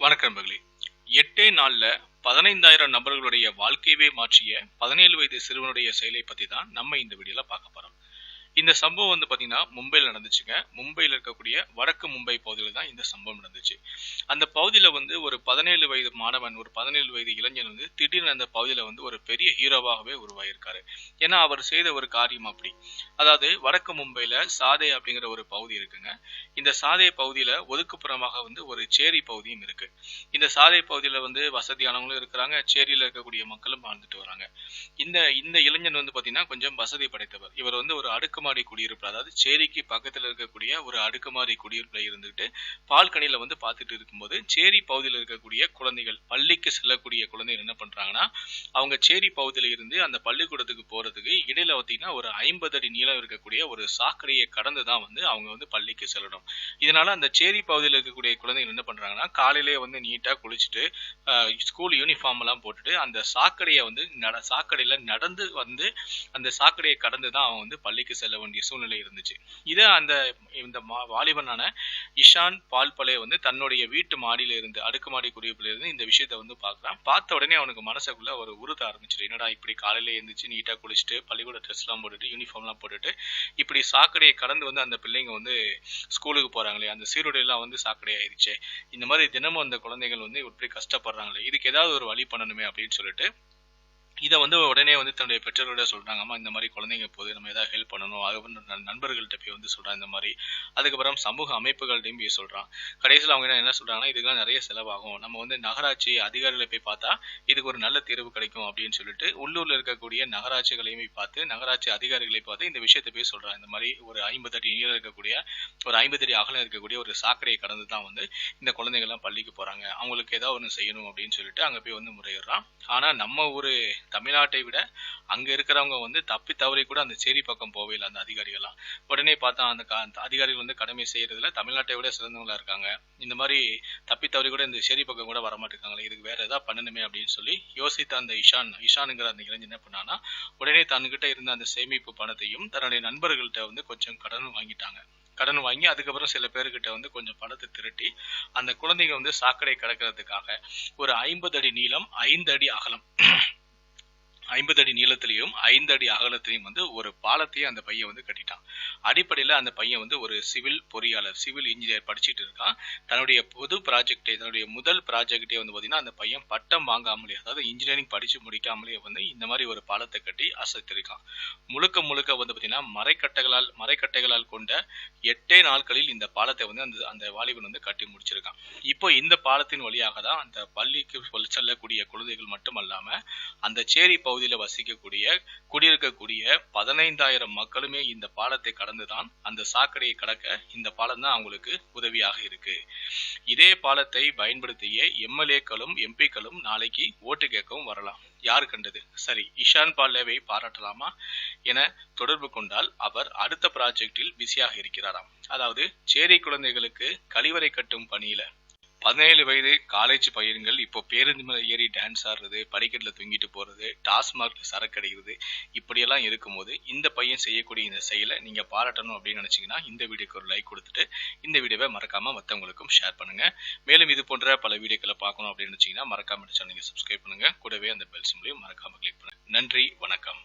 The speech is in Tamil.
வணக்கம் மகளே எட்டே நாளில் பதினைந்தாயிரம் நபர்களுடைய வாழ்க்கையவே மாற்றிய பதினேழு வயது சிறுவனுடைய செயலை பற்றி தான் நம்ம இந்த வீடியோவில் பார்க்க போகிறோம் இந்த சம்பவம் வந்து பார்த்தீங்கன்னா மும்பையில் நடந்துச்சுங்க. மும்பையில் இருக்கக்கூடிய வடக்கு மும்பை பகுதியில் தான் இந்த சம்பவம் நடந்துச்சு. அந்த பகுதியில் வந்து ஒரு பதினேழு வயது மாணவன் ஒரு பதினேழு வயது இளைஞன் வந்து திடீர்னு அந்த பகுதியில் வந்து ஒரு பெரிய ஹீரோவாகவே உருவாயிருக்காரு. ஏன்னா அவர் செய்த ஒரு காரியம் அப்படி. அதாவது வடக்கு மும்பையில் சாதை அப்படிங்கிற ஒரு பகுதி இருக்குங்க. இந்த சாதை பகுதியில் ஒதுக்குப்புறமாக வந்து ஒரு சேரி பகுதியும் இருக்கு. இந்த சாதை பகுதியில் வந்து வசதியானவங்களும் இருக்கிறாங்க. சேரியில் இருக்கக்கூடிய மக்களும் வாழ்ந்துட்டு வராங்க. இந்த இந்த இளைஞன் வந்து பார்த்தீங்கன்னா கொஞ்சம் வசதி படைத்தவர். இவர் வந்து ஒரு அடுக்குமாடி குடியிருப்பு அதாவது சேரிக்கு பக்கத்தில் இருக்கக்கூடிய ஒரு அடுக்குமாடி குடியிருப்பில் இருந்துட்டு பால்கனியில் வந்து பார்த்துட்டு இருக்கும்போது சேரி பகுதியில் இருக்கக்கூடிய குழந்தைகள் பள்ளிக்கு செல்லக்கூடிய குழந்தைகள் என்ன பண்ணுறாங்கன்னா அவங்க சேரி பகுதியில் இருந்து அந்த பள்ளிக்கூடத்துக்கு போகிறதுக்கு இடையில பார்த்தீங்கன்னா ஒரு ஐம்பது அடி நீளம் இருக்கக்கூடிய ஒரு சாக்கடையை கடந்து தான் வந்து அவங்க வந்து பள்ளிக்கு செல்லணும். இதனால் அந்த சேரி பகுதியில் இருக்கக்கூடிய குழந்தைகள் என்ன பண்ணுறாங்கன்னா காலையிலேயே வந்து நீட்டாக குளிச்சுட்டு ஸ்கூல் யூனிஃபார்ம் எல்லாம் போட்டுட்டு அந்த சாக்கடையை வந்து நட சாக்கடையில் நடந்து வந்து அந்த சாக்கடையை கடந்து தான் அவன் வந்து பள்ளிக்கு செல்ல வேண்டிய சூழ்நிலை இருந்துச்சு. இதை அந்த இந்த மா- வாலிபனான இஷான் பால்பலே வந்து தன்னுடைய வீட்டு மாடியில இருந்து அடுக்குமாடி குடியிருப்புல இருந்து இந்த விஷயத்த வந்து பார்க்கறான். பார்த்த உடனே அவனுக்கு மனசுக்குள்ள ஒரு உறுத்த ஆரம்பிச்சிரு என்னடா இப்படி காலையில எழுந்திரிச்சு நீட்டா குளிச்சுட்டு பள்ளிக்கூட ட்ரெஸ் எல்லாம் போட்டுட்டு யூனிஃபார்ம்லாம் போட்டுட்டு இப்படி சாக்கடையை கடந்து வந்து அந்த பிள்ளைங்க வந்து ஸ்கூலுக்கு போறாங்களே அந்த சீருடை எல்லாம் வந்து சாக்கடை ஆயிடுச்சு. இந்த மாதிரி தினமும் அந்த குழந்தைகள் வந்து இப்படி கஷ்டப்படுறாங்களே இதுக்கு ஏதாவது ஒரு வழி பண்ணணுமே அப்படின்னு சொல்லிட்டு இதை வந்து உடனே வந்து தன்னுடைய பெற்றோர்கிட்ட சொல்கிறாங்க அம்மா இந்த மாதிரி குழந்தைங்க போது நம்ம ஏதாவது ஹெல்ப் பண்ணணும். அதுக்கப்புறம் நண்பர்கள்ட்ட போய் வந்து சொல்கிறான் இந்த மாதிரி. அதுக்கப்புறம் சமூக அமைப்புகள்ட்டையும் போய் சொல்கிறான் கடைசியில் அவங்க என்ன- என்ன சொல்றாங்கன்னா இதுக்கெல்லாம் நிறைய செலவாகும். நம்ம வந்து நகராட்சி அதிகாரிகளை போய் பார்த்தா இதுக்கு ஒரு நல்ல தீர்வு கிடைக்கும். அப்படின்னு சொல்லிட்டு உள்ளூரில் இருக்கக்கூடிய நகராட்சிகளையும் போய் பார்த்து நகராட்சி அதிகாரிகளை பார்த்து இந்த விஷயத்தை போய் சொல்கிறான் இந்த மாதிரி ஒரு ஐம்பது அடி நீளம் இருக்கக்கூடிய ஒரு ஐம்பது அடி அகலம் இருக்கக்கூடிய ஒரு சாக்கடையை கடந்து தான் வந்து இந்த குழந்தைங்கள்லாம் பள்ளிக்கு போகிறாங்க அவங்களுக்கு ஏதாவது ஒன்று செய்யணும் அப்படின்னு சொல்லிட்டு அங்கே போய் வந்து முறையிடுறான். ஆனால் நம்ம ஒரு தமிழ்நாட்டை விட அங்கே இருக்கிறவங்க வந்து தப்பி தவறி கூட அந்த சேரி பக்கம் போகவே இல்லை அந்த அதிகாரிகள்லாம். உடனே பார்த்தா அந்த க- அந்த அதிகாரிகள் வந்து கடமை செய்யறதுல தமிழ்நாட்டை விட சிறந்தவங்களா இருக்காங்க. இந்த மாதிரி தப்பி தவறி கூட இந்த சேரி பக்கம் கூட வரமாட்டேங்காங்களே இதுக்கு வேற ஏதாவது பண்ணணுமே அப்படின்னு சொல்லி யோசித்த அந்த இஷான் இஷானுங்கிற அந்த இளைஞன் என்ன பண்ணானா உடனே தன்கிட்ட இருந்த அந்த சேமிப்பு பணத்தையும் தன்னுடைய நண்பர்கள்ட்ட வந்து கொஞ்சம் கடன் வாங்கிட்டாங்க. கடன் வாங்கி அதுக்கப்புறம் சில பேர்கிட்ட வந்து கொஞ்சம் பணத்தை திரட்டி அந்த குழந்தைங்க வந்து சாக்கடை கடக்கிறதுக்காக ஒரு ஐம்பது அடி நீளம் ஐந்து அடி அகலம். ஐம்பது அடி நீளத்திலையும் ஐந்து அடி அகலத்திலையும் வந்து ஒரு பாலத்தையும் அந்த பையன் வந்து கட்டிட்டான். அடிப்படையில் அந்த பையன் வந்து ஒரு சிவில் பொறியாளர் சிவில் இன்ஜினியர் படிச்சுட்டு இருக்கான். தன்னுடைய பொது ப்ராஜெக்டை தன்னுடைய முதல் ப்ராஜெக்டே வந்து பார்த்தீங்கன்னா அந்த பையன் பட்டம் வாங்காமலே அதாவது இன்ஜினியரிங் படித்து முடிக்காமலே வந்து இந்த மாதிரி ஒரு பாலத்தை கட்டி அசைத்திருக்கான். முழுக்க முழுக்க வந்து பார்த்தீங்கன்னா மரைக்கட்டைகளால் மரைக்கட்டைகளால் கொண்ட எட்டே நாட்களில் இந்த பாலத்தை வந்து அந்த அந்த வாலிபன் வந்து கட்டி முடிச்சிருக்கான். இப்போ இந்த பாலத்தின் வழியாக தான் அந்த பள்ளிக்கு செல்லக்கூடிய குழந்தைகள் மட்டுமல்லாமல் அந்த சேரி பகுதியில் வசிக்கக்கூடிய குடியிருக்கக்கூடிய பதினைந்தாயிரம் மக்களுமே இந்த பாலத்தை கடந்துதான் அந்த சாக்கடையை கடக்க இந்த பாலம் தான் அவங்களுக்கு உதவியாக இருக்கு. இதே பாலத்தை பயன்படுத்திய எம்எல்ஏக்களும் எம்பிக்களும் நாளைக்கு ஓட்டு கேட்கவும் வரலாம். யார் கண்டது? சரி இஷான் பால்லேவை பாராட்டலாமா என தொடர்பு கொண்டால் அவர் அடுத்த ப்ராஜெக்டில் பிஸியாக இருக்கிறாராம். அதாவது சேரி குழந்தைகளுக்கு கழிவறை கட்டும் பணியில பதினேழு வயது காலேஜ் பையன்கள் இப்போ பேருந்து மேலே ஏறி டான்ஸ் ஆடுறது படிக்கட்டில் தூங்கிட்டு போறது டாஸ்மார்க்ல சரக்கு அடிக்கிறது இப்படியெல்லாம் இருக்கும்போது இந்த பையன் செய்யக்கூடிய இந்த செயலை நீங்க பாராட்டணும் அப்படின்னு நினைச்சீங்கன்னா இந்த வீடியோக்கு ஒரு லைக் கொடுத்துட்டு இந்த வீடியோவை மறக்காம மற்றவங்களுக்கும் ஷேர் பண்ணுங்க. மேலும் இது போன்ற பல வீடியோக்களை பார்க்கணும் அப்படின்னு நினைச்சீங்கன்னா மறக்காம சேனலுக்கு சப்ஸ்கிரைப் பண்ணுங்க. கூடவே அந்த பெல் சிம்லையும் மறக்காம கிளிக் பண்ணுங்க. நன்றி வணக்கம்.